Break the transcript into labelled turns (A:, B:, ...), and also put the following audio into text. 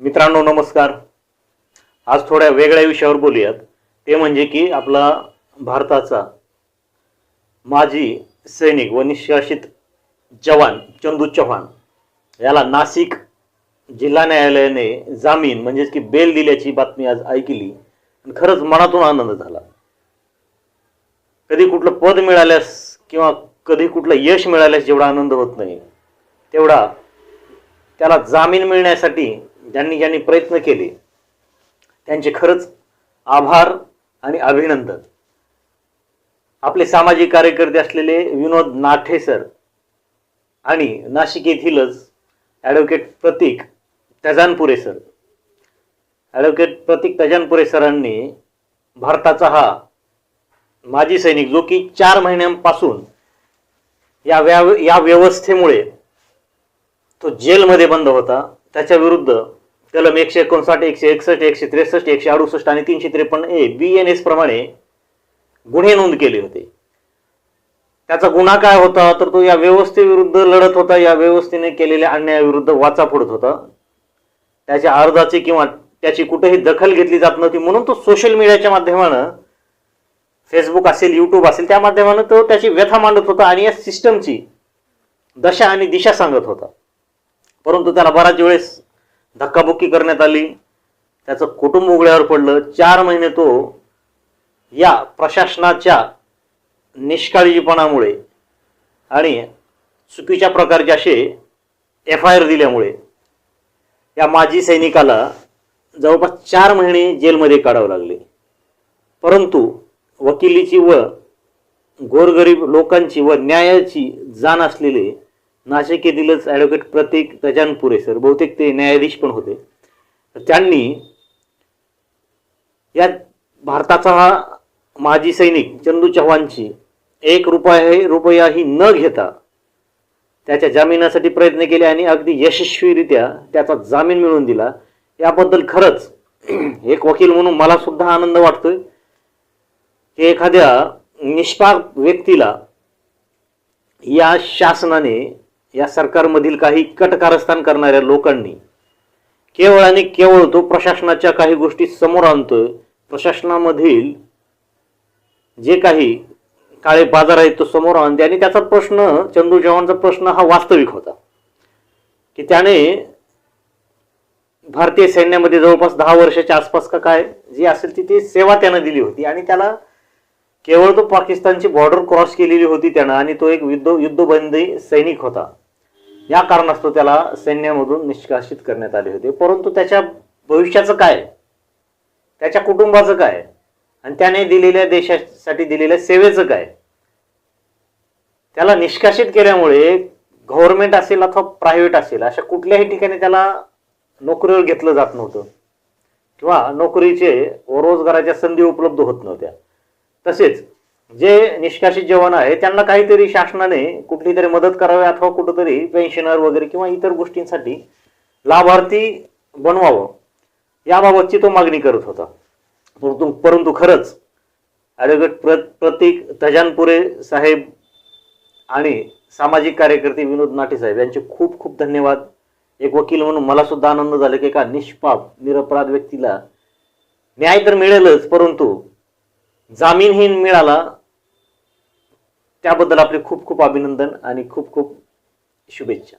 A: मित्रांनो नमस्कार. आज थोड्या वेगळ्या विषयावर बोलूयात. ते म्हणजे की आपला भारताचा माजी सैनिक व निष्कासित जवान चंदू चव्हाण याला नाशिक जिल्हा न्यायालयाने जामीन म्हणजेच की बेल दिल्याची बातमी आज ऐकली. आणि खरंच मनातून आनंद झाला. कधी कुठलं पद मिळाल्यास किंवा कधी कुठलं यश मिळाल्यास जेवढा आनंद होत नाही तेवढा त्याला जामीन मिळण्यासाठी ज्यांनी ज्यांनी प्रयत्न केले त्यांचे खरंच आभार आणि अभिनंदन. आपले सामाजिक कार्यकर्ते असलेले विनोद नाठे सर आणि Nashik येथीलच advocate Pratik Tajanpure sir. Advocate Pratik Tajanpure सरांनी भारताचा हा माजी सैनिक जो की चार महिन्यांपासून या व्या या व्यवस्थेमुळे तो जेलमध्ये बंद होता त्याच्या विरुद्ध कलम एकशे एकोणसाठ एकशे एकसष्ट एकशे त्रेसष्ट एकशे अडुसष्ट आणि तीनशे त्रेपन्न ए बी एन एस प्रमाणे गुन्हे नोंद केले होते. त्याचा गुन्हा काय होता? तर तो या व्यवस्थेविरुद्ध लढत होता. या व्यवस्थेने केलेल्या अन्यायाविरुद्ध वाचा फोडत होता. त्याच्या अर्जाची किंवा त्याची कुठेही दखल घेतली जात नव्हती म्हणून तो सोशल मीडियाच्या माध्यमानं फेसबुक असेल युट्यूब असेल त्या माध्यमानं तो त्याची व्यथा मांडत होता आणि या सिस्टमची दशा आणि दिशा सांगत होता. परंतु त्याला बराच वेळेस धक्काबुक्की करण्यात आली. त्याचं कुटुंब उघड्यावर पडलं. चार महिने तो या प्रशासनाच्या निष्काळजीपणामुळे आणि चुकीच्या प्रकारचे असे एफ आय आर दिल्यामुळे या माजी सैनिकाला जवळपास चार महिने जेलमध्ये काढावे लागले. परंतु वकिलीची व गोरगरीब लोकांची व न्यायाची जाण असलेले नाशिक येथीलच ॲडव्होकेट प्रतीक गजानपुरे सर बहुतेक ते न्यायाधीश पण होते. त्यांनी या भारताचा हा माजी सैनिक चंदू चव्हाणची एक रुपये रुपयाही न घेता त्याच्या जामिनासाठी प्रयत्न केले आणि अगदी यशस्वीरित्या त्याचा जामीन मिळवून दिला. याबद्दल खरंच एक वकील म्हणून मला सुद्धा आनंद वाटतोय. की एखाद्या निष्पाप व्यक्तीला या शासनाने या सरकारमधील काही कटकारस्थान करणाऱ्या लोकांनी केवळ आणि केवळ तो प्रशासनाच्या काही गोष्टी समोर आणतोय. प्रशासनामधील जे काही काळे बाजार आहेत तो समोर आणते आणि त्याचा प्रश्न चंदू चव्हाणचा प्रश्न हा वास्तविक होता. की त्याने भारतीय सैन्यामध्ये जवळपास दहा वर्षाच्या आसपास का काय जी असेल ती ती सेवा त्यानं दिली होती. आणि त्याला केवळ तो पाकिस्तानची बॉर्डर क्रॉस केलेली होती त्यानं. आणि तो एक युद्ध युद्धबंदी सैनिक होता. या कारणास्तव त्याला सैन्यामधून निष्कासित करण्यात आले होते. परंतु त्याच्या भविष्याचं काय? त्याच्या कुटुंबाचं काय? आणि त्याने दिलेल्या देशासाठी दिलेल्या सेवेचं काय? त्याला निष्कासित केल्यामुळे गव्हर्नमेंट असेल अथवा प्रायव्हेट असेल अशा कुठल्याही ठिकाणी त्याला नोकरीवर घेतलं जात नव्हतं. किंवा नोकरीचे व रोजगाराच्या संधी उपलब्ध होत नव्हत्या. तसेच जे निष्कासित जवान आहे त्यांना काहीतरी शासनाने कुठली तरी मदत करावी अथवा कुठंतरी पेन्शनर वगैरे किंवा इतर गोष्टींसाठी लाभार्थी बनवावं याबाबतची तो मागणी करत होता. परंतु परंतु खरंच ॲडव्होकेट प्र प्रतीक तजानपुरे साहेब आणि सामाजिक कार्यकर्ते विनोद नाटे साहेब यांचे खूप खूप धन्यवाद. एक वकील म्हणून मला सुद्धा आनंद झाला की एका निष्पाप निरपराध व्यक्तीला न्याय तर मिळेलच परंतु जामीनही मिळाला त्याबद्दल आपले खूप खूप अभिनंदन आणि खूप खूप शुभेच्छा.